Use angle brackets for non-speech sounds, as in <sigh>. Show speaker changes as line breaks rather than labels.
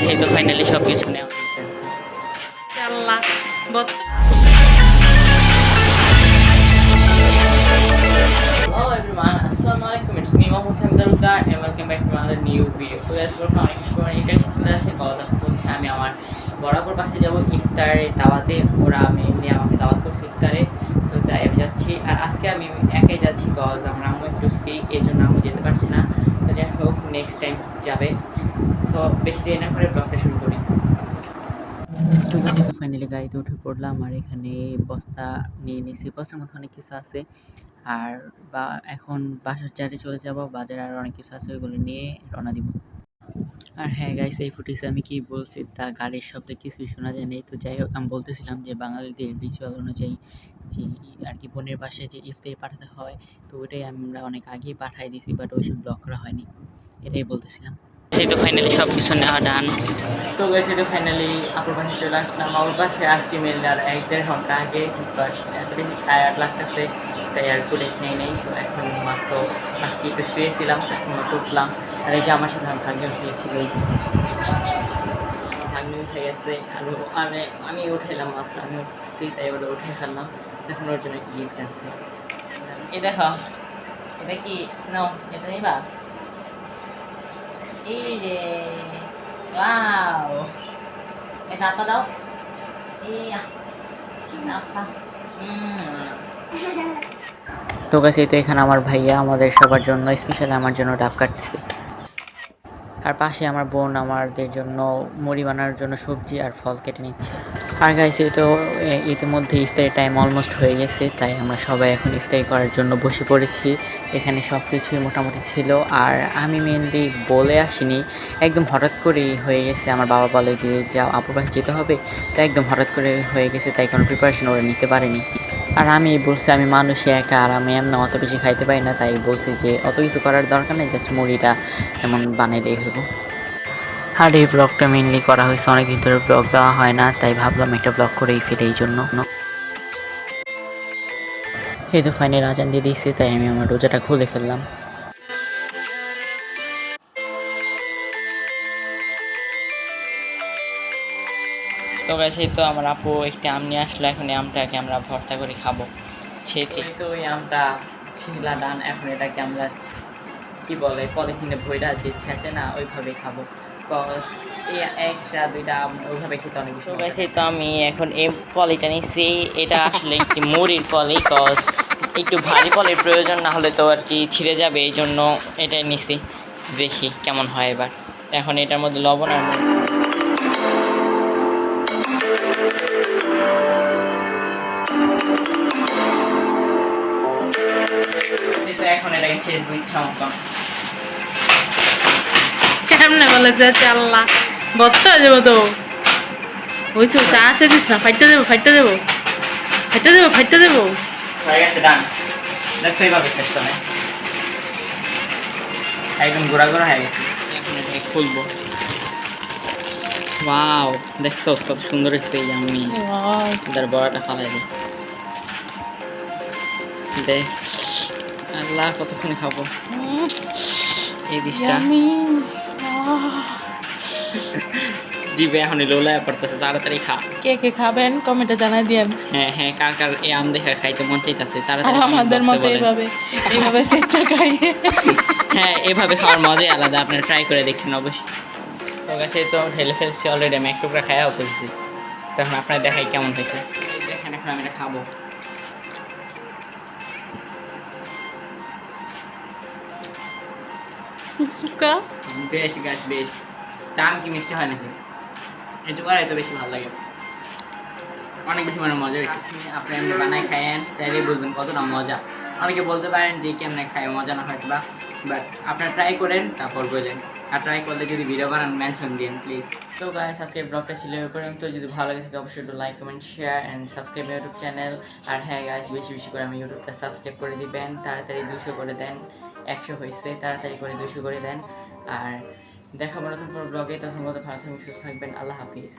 Guys তো finally সব কিছু নেওয়া
আল্লাহ
Hello everyone, Assalamu alaikum. It's me, Mohammed Hamdaludar, and welcome back to another new video. তো guys, বলব অনেক করে আছে আমি আমার বরাবর পাশে যাব ইফতারে দাওয়াতে ওরা আমি এমনি আমাকে দাওয়াত করছে ইফতারে তো তাই আমি যাচ্ছি আর আজকে আমি একাই যাচ্ছি কজ আমার আম্মু একটু এই জন্য আম্মু যেতে পারছে না তো যাই হোক নেক্সট টাইম যাবে বেশি দেরি না করে ব্লগটা শুরু করি। তো ফাইনালি গাড়িতে উঠে পড়লাম আর এখানে বস্তা নিয়ে নিয়েছি বস্তার মধ্যে অনেক কিছু আছে। আর বা, এখন বাসার চারে চলে যাব। বাজারে আর অনেক কিছু আছে, ওইগুলো নিয়ে রওনা দিব। আর হ্যাঁ গাইস এই ফুটেজে আমি কি বলছি, তা গাড়ির শব্দে কিছুই শোনা যায় নাই। তো যাই হোক, আমি বলতেছিলাম যে বাঙালিদের রিচুয়াল অনুযায়ী যে আর কি বোনের বাসায় যে ইফতারি পাঠাতে হয়, তো ওটাই আমরা অনেক আগেই পাঠাই দিয়েছি বাট ওই সব ব্লক করা হয়নি। এটাই বলতেছিলাম। তো ফাইনালি সব কিছু নেওয়া ডান তো গেছে তো ফাইনালি আপুর পাশে চলে আসলাম আপুর পাশে আসছি মেনলি আর এক দেড় ঘণ্টা আগে বাট এত বেশি টায়ার্ড লাগতেছে তাই আর ফুটেজ নেই নেই তো এখন মাত্র আজকে একটু শুয়েছিলাম এখন মাত্র উঠলাম আর এই যে আমার সাথে আমার ভাগ্য শুয়েছিল এই যে ভাগ্নি উঠে গেছে ও- আমি আমি উঠাইলাম মাত্র আমি উঠছি তাই এবার উঠে ফেললাম তখন ওর জন্য গিফট আনছে এই দেখো এটা কি নাও এটা নিবা এই যে ওয়াও এটা আপা দাও এই আপা তো কাছে তো এখানে আমার ভাইয়া আমাদের সবার জন্য স্পেশালি আমার জন্য ডাব কাটতেছে। আর পাশে আমার বোন আমাদের জন্য মুড়ি বানানোর জন্য সবজি আর ফল কেটে নিচ্ছে। আর গাইছে তো ইতিমধ্যে ইফতারি টাইম অলমোস্ট হয়ে গেছে, তাই আমরা সবাই এখন ইফতারি করার জন্য বসে পড়েছি। এখানে সব কিছুই মোটামুটি ছিল, আর আমি মেনলি বলে আসিনি, একদম হঠাৎ করেই হয়ে গেছে। আমার বাবা বলে যে, যাও, আপুর যেতে হবে। তাই একদম হঠাৎ করে হয়ে গেছে, তাই কোনো প্রিপারেশন ওরা নিতে পারেনি। আর আমি বলছি, আমি মানুষে একা, আর আমি এমন অত বেশি খাইতে পারি না। তাই বলছি যে, অত কিছু করার দরকার নেই জাস্ট মুড়িটা এমন বানাইলেই হইব। আর এই ব্লগটা মেনলি করা হয়েছে অনেকদিন ধরে ব্লগ দেওয়া হয় না তাই ভাবলাম একটা ব্লগ করেই ফেলে এই জন্য। এই তো ফাইনাল আজান দিয়ে দিয়েছি তাই আমি আমার রোজাটা খুলে ফেললাম। তো গেছে তো আমার আপু একটি আম নিয়ে আসলো এখন এই আমটাকে আমরা ভর্তা করে খাব। ছেঁচে। তো এই আমটা ছিলা ডান এখন এটাকে আমরা কি বলে পলিথিনে ভইরা যে ছেঁচে না ওইভাবেই খাব। এই একটা দুইটা ওইভাবে খেতে অনেক গেছে তো আমি এখন এই পলিটা নিচ্ছি এটা আসলে একটি মুড়ির পলি কজ একটু ভারী পলির প্রয়োজন না হলে তো আর কি ছিঁড়ে যাবে এই জন্য এটাই নিছি। দেখি কেমন হয় এবার। এখন এটার মধ্যে লবণ আর এখন এটাকে ছেড়ে মতো
কেমনে বলে যে আল্লাহ বত হয়ে যাব তো। বুঝছ চা আছে দিস না ফাইটতে দেবো ফাইটতে দেবো ফাইটতে দেবো ফাইটতে দেবো।
একদম গোড়া গোড়া হয়ে গেছে। খুলবো। ওয়াও দেখছ কত সুন্দর হয়েছে এই আমি। তার বড়াটা ফালাই দিই। দেখ আল্লাহ কতক্ষণ খাব। এই ডিশটা <laughs> জিবে এখন লোলায় পড়তেছে তাড়াতাড়ি খা।
কে কে খাবেন? কমেন্টে জানাই দিয়েন।
হ্যাঁ হ্যাঁ কার কার এই আম দেখে খাইতে মন চাইতেছে তাড়াতাড়ি
আমাদের মতো এইভাবে এইভাবে স্বেচ্ছা <laughs>
হ্যাঁ এভাবে খাওয়ার মজাই আলাদা আপনারা ট্রাই করে দেখছেন অবশ্যই। তো গাছে তো ঢেলে ফেলছি অলরেডি আমি এক টুকরা খাইয়াও ফেলছি। তখন আপনারা দেখাই কেমন হয়েছে। দেখেন এখন আমি খাব।
সুকা?
বেশ গাছ বেশ। চান কি মিষ্টি হয় নাকি? এই করাই তো বেশি ভালো লাগে। অনেক বেশি মানে মজা হয়েছে। আপনি এমনি বানাই খায়েন তাইলে বুঝবেন কতটা মজা। অনেকে বলতে পারেন যে কেমনে খায় মজা না হয়তো বা। বাট আপনারা ট্রাই করেন তারপর বোঝেন আর ট্রাই করলে যদি ভিডিও বানান মেনশন দিন প্লিজ তো গাইস আজকে ব্লগটা ছিল এই পর্যন্ত। যদি ভালো লাগে থাকে অবশ্যই একটু like comment share and subscribe YouTube channel আর হ্যাঁ গাইস বেশি বেশি করে আমি ইউটিউবটা সাবস্ক্রাইব করে দিবেন। তাড়াতাড়ি দুশো করে দেন। একশো হয়েছে, তাড়াতাড়ি করে দুশো করে দেন। আর দেখাবো নতুন কোনো ব্লগে তখন মতো ভালো থাকবেন সুস্থ থাকবেন, আল্লাহ হাফিজ।